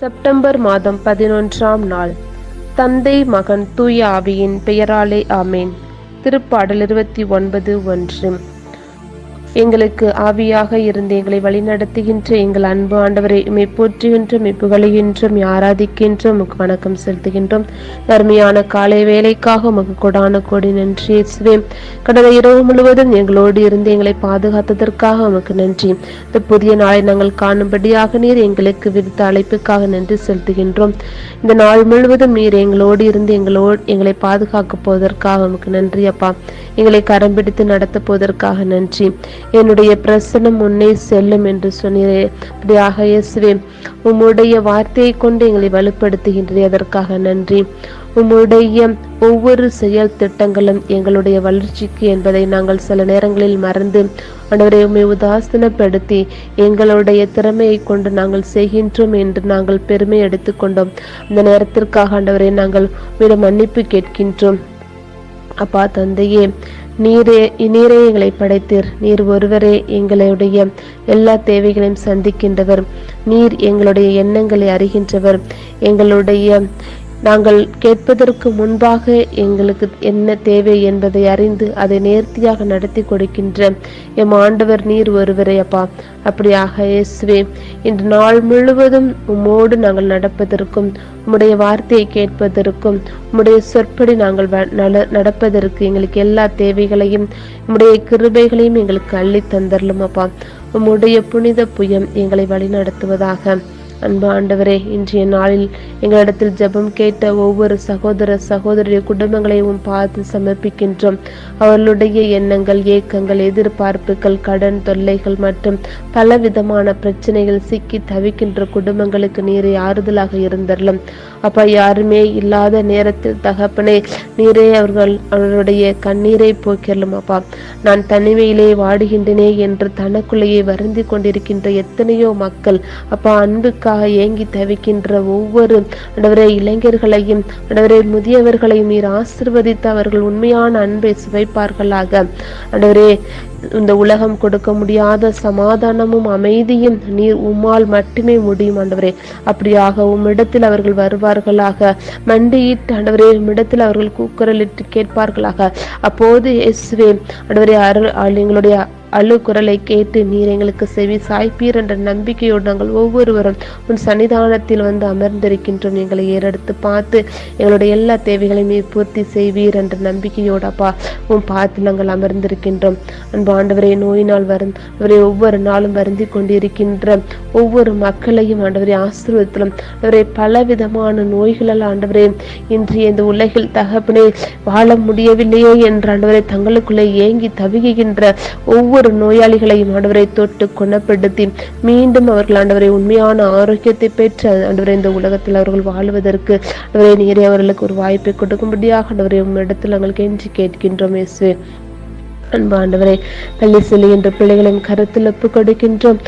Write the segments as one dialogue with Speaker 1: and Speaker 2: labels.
Speaker 1: September மாதம் பதினொன்றாம் நாள். தந்தை மகன் தூய ஆவியின் பெயராலே ஆமேன். திருப்பாடல் இருபத்தி ஒன்பது ஒன்று. எங்களுக்கு ஆவியாக இருந்து எங்களை வழிநடத்துகின்ற எங்கள் அன்பு ஆண்டவரை உமை போற்றுகின்றோம் புகழுகின்றோம் ஆராதிக்கின்றோம் உமக்கு வணக்கம் செலுத்துகின்றோம். தர்மையான காலை வேலைக்காக உமக்கு கொடான கோடி நன்றி இயேசுவேன் கடந்த இரவு முழுவதும் எங்களோடு இருந்து எங்களை பாதுகாத்ததற்காக உமக்கு நன்றி. இந்த புதிய நாளை நாங்கள் காணும்படியாக நீர் எங்களுக்கு விடுத்த அழைப்புக்காக நன்றி செலுத்துகின்றோம். இந்த நாள் முழுவதும் நீர் எங்களோடு இருந்து எங்களோடு எங்களை பாதுகாக்க போவதற்காக உமக்கு நன்றி அப்பா. எங்களை கரம் பிடித்து நடத்த போவதற்காக நன்றி. என்னுடைய பிரசனம் முன்னே செல்லும் என்று சொன்னீரே. அப்படியாக இயேசுவே உம்முடைய வார்த்தையை கொண்டு எங்களை வலுப்படுத்துகின்றே அதற்காக நன்றி. உம்முடைய ஒவ்வொரு செயல் திட்டங்களும் எங்களுடைய வளர்ச்சிக்கு என்பதை நாங்கள் சில நேரங்களில் மறந்து ஆண்டவரை உண்மை உதாசனப்படுத்தி எங்களுடைய திறமையை கொண்டு நாங்கள் செய்கின்றோம் என்று நாங்கள் பெருமை எடுத்துக்கொண்டோம் அந்த நேரத்திற்காக ஆண்டவரை நாங்கள் உம்மிடம் மன்னிப்பு கேட்கின்றோம். அப்பா தந்தையே நீரே நீரே எங்களை படைத்தீர். நீர் ஒருவரே எங்களுடைய எல்லா தேவைகளையும் சந்திக்கின்றவர். நீர் எங்களுடைய எண்ணங்களை அறிகின்றவர். எங்களுடைய நாங்கள் கேட்பதற்கு முன்பாக எங்களுக்கு என்ன தேவை என்பதை அறிந்து அதை நேர்த்தியாக நடத்தி கொடுக்கின்ற எம் ஆண்டவர் நீர் ஒருவரே அப்பா. அப்படியாக இயேசுவே இன்று நாள் முழுவதும் உம்மோடு நாங்கள் நடப்பதற்கும் உம்முடைய வார்த்தையை கேட்பதற்கும் உம்முடைய சொற்படி நாங்கள் வ- நல- நடப்பதற்கு எங்களுக்கு எல்லா தேவைகளையும் உம்முடைய கிருபைகளையும் எங்களுக்கு அள்ளி தந்தரலும் அப்பா. உம்முடைய புனித புயம் எங்களை வழிநடத்துவதாக. அன்பு ஆண்டவரே இன்றைய நாளில் எங்களிடத்தில் ஜெபம் கேட்ட ஒவ்வொரு சகோதர சகோதரிய குடும்பங்களையும் பார்த்து சமர்ப்பிக்கின்றோம். அவர்களுடைய எண்ணங்கள் ஏக்கங்கள் எதிர்பார்ப்புகள் கடன் தொல்லைகள் மற்றும் பலவிதமான பிரச்சனைகள் சிக்கி தவிக்கின்ற குடும்பங்களுக்கு நீரை ஆறுதலாக இருந்தரலும். அப்பா யாருமே இல்லாத நேரத்தில் தகப்பனே நீரே அவர்கள் அவர்களுடைய கண்ணீரை போக்கிரலும் அப்பா. நான் தனிமையிலே வாடுகின்றனே என்று தனக்குள்ளேயே வருந்தி கொண்டிருக்கின்ற எத்தனையோ மக்கள் அப்பா அன்புக்காக ஏங்கி தவிக்கின்ற ஒவ்வொரு அடவரே இளைஞர்களையும் அடவரே முதியவர்களையும் நீர் ஆசிர்வதித்து அவர்கள் உண்மையான அன்பை சுவைப்பார்களாக. அடவரே இந்த உலகம் கொடுக்க முடியாத சமாதானமும் அமைதியும் நீர் உம்மால் மட்டுமே முடியும் ஆண்டவரே. அப்படியாக உம்மிடத்தில் அவர்கள் வருவார்களாக. மண்டியிட்டு ஆண்டவரே உம்மிடத்தில் அவர்கள் கூக்குரலிட்டு கேட்பார்களாக. அப்போது இயேசுவே ஆண்டவரே அருள் அருள் எங்களுடைய அழு குரலை கேட்டு நீர் எங்களுக்கு செவி சாய்ப்பீர் என்ற நம்பிக்கையோடு நாங்கள் ஒவ்வொருவரும் உன் சன்னிதானத்தில் வந்து அமர்ந்திருக்கின்றோம். எங்களை ஏறெடுத்து பார்த்து எங்களுடைய எல்லா தேவைகளையும் பூர்த்தி செய்வீர் என்ற நம்பிக்கையோடு அப்பா உன் பார்த்து நாங்கள் அமர்ந்திருக்கின்றோம். அன்பு ஆண்டவரே நோயினால் வரும் அவரை ஒவ்வொரு நாளும் வருந்தி கொண்டிருக்கின்ற ஒவ்வொரு மக்களையும் ஆண்டவரை ஆசீர்வதித்தலும். அவரை பலவிதமான நோய்களால் ஆண்டவரே இன்றைய இந்த உலகில் தகப்பனே வாழ முடியவில்லையே என்ற ஆண்டவரை தங்களுக்குள்ளே ஏங்கி தவிகின்ற ஒவ்வொரு நோயாளிகளையும் ஆண்டவரை தொட்டு குணப்படுத்தி மீண்டும் அவர்கள் ஆண்டவரை உண்மையான ஆரோக்கியத்தை பெற்று ஆண்டவரை இந்த உலகத்தில் அவர்கள் வாழ்வதற்கு ஆண்டவரை நீரே அவர்களுக்கு ஒரு வாய்ப்பை கொடுக்கும்படியாக ஆண்டவரை உங்களிடத்தில் நாங்கள் கெஞ்சி கேட்கின்றோம் இயேசு அன்பாண்டவரே பள்ளி பள்ளி செல்லுகின்ற பிள்ளைகளின் கருத்தில் ஒப்பு கொடுக்கின்றோம்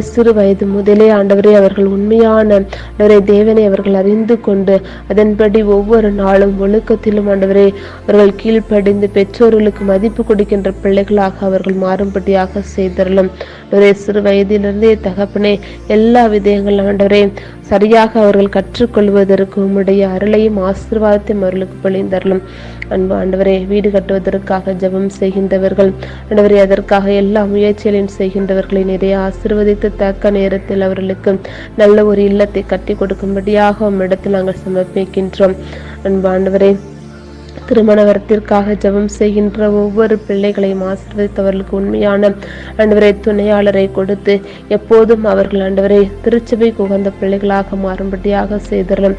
Speaker 1: சிறு வயது முதலே ஆண்டவரே அவர்கள் உண்மையான ஆண்டவரே தேவனை அவர்கள் அறிந்து கொண்டு அதன்படி ஒவ்வொரு நாளும் ஒழுக்கத்திலும் ஆண்டவரே அவர்கள் கீழ்ப்படிந்து பெற்றோர்களுக்கு மதிப்பு கொடுக்கின்ற பிள்ளைகளாக அவர்கள் மாறும்படியாக செய்தரலும். ஆண்டவரே சிறு வயதிலிருந்தே தகப்பனே எல்லா விதயங்கள் ஆண்டவரே சரியாக அவர்கள் கற்றுக்கொள்வதற்கு உம்முடைய அருளையும் ஆசீர்வாதத்தையும் அவர்களுக்கு பொழிந்தரலும் அன்பு ஆண்டவரே வீடு கட்டுவதற்காக ஜெபம் செய்கின்றவர்கள் ஆண்டவரே அதற்காக எல்லா முயற்சிகளையும் செய்கின்றவர்களை நிறைய ஆசீர்வதித்து தக்க நேரத்தில் அவர்களுக்கு நல்ல ஒரு இல்லத்தை கட்டி கொடுக்கும்படியாக உம்மிடத்தில் நாங்கள் சமர்ப்பிக்கின்றோம். அன்பு ஆண்டவரே திருமணவரத்திற்காக ஜெபம் செய்கின்ற ஒவ்வொரு பிள்ளைகளையும் ஆசிர்வதித்தவர்களுக்கு உண்மையான ஆண்டவரை துணையாளரை கொடுத்து எப்போதும் அவர்கள் ஆண்டவரை திருச்சபை உகந்த பிள்ளைகளாக மாறும்படியாக செய்தரலும்.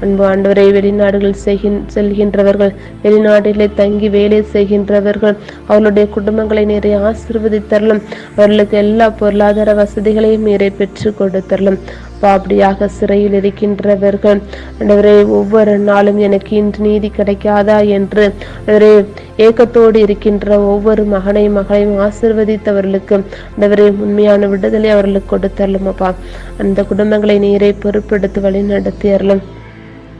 Speaker 1: அன்பு ஆண்டவரை வெளிநாடுகள் செய்கின் செல்கின்றவர்கள் வெளிநாட்டிலே தங்கி வேலை செய்கின்றவர்கள் அவர்களுடைய குடும்பங்களை நிறைய ஆசிர்வதித்தரலும். அவர்களுக்கு எல்லா பொருளாதார வசதிகளையும் நீரை பெற்று கொடுத்தரலும். அப்பா, அப்படியாக சிறையில் இருக்கின்றவர்கள். ஆண்டவரே ஒவ்வொரு நாளும் எனக்கு இன்று நீதி கிடைக்காதா என்று. ஆண்டவரே ஏக்கத்தோடு இருக்கின்ற ஒவ்வொரு மகனையும் மகளையும் ஆசிர்வதித்தவர்களுக்கு ஆண்டவரே உண்மையான விடுதலை அவர்களுக்கு கொடுத்தரலும் அப்பா அந்த குடும்பங்களை நீரை பொறுப்பெடுத்து வழி நடத்தியறலும்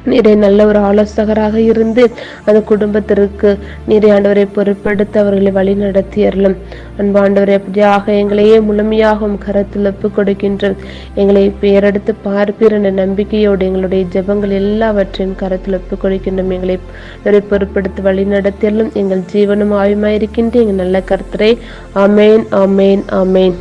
Speaker 1: நீரே நல்ல ஒரு ஆலோசகராக இருந்து அந்த குடும்பத்திற்கு நீரே ஆண்டவரை பொறுப்பெடுத்து அவர்களை வழி நடத்தி அருளும் அன்பாண்டவரை அப்படியாக எங்களையே முழுமையாக உம் கரத்தில் ஒப்புக் கொடுக்கின்றோம் எங்களை பெயரெடுத்து பார்ப்பீர் என்ற நம்பிக்கையோடு எங்களுடைய ஜெபங்கள் எல்லாவற்றையும் கரத்தில் ஒப்புக் கொடுக்கின்றோம். எங்களை அவரை வழி நடத்தியலும் எங்கள் ஜீவனும் ஆயுமாயிருக்கின்ற எங்கள் நல்ல கருத்தரை. அமேன் அமேன் அமேன்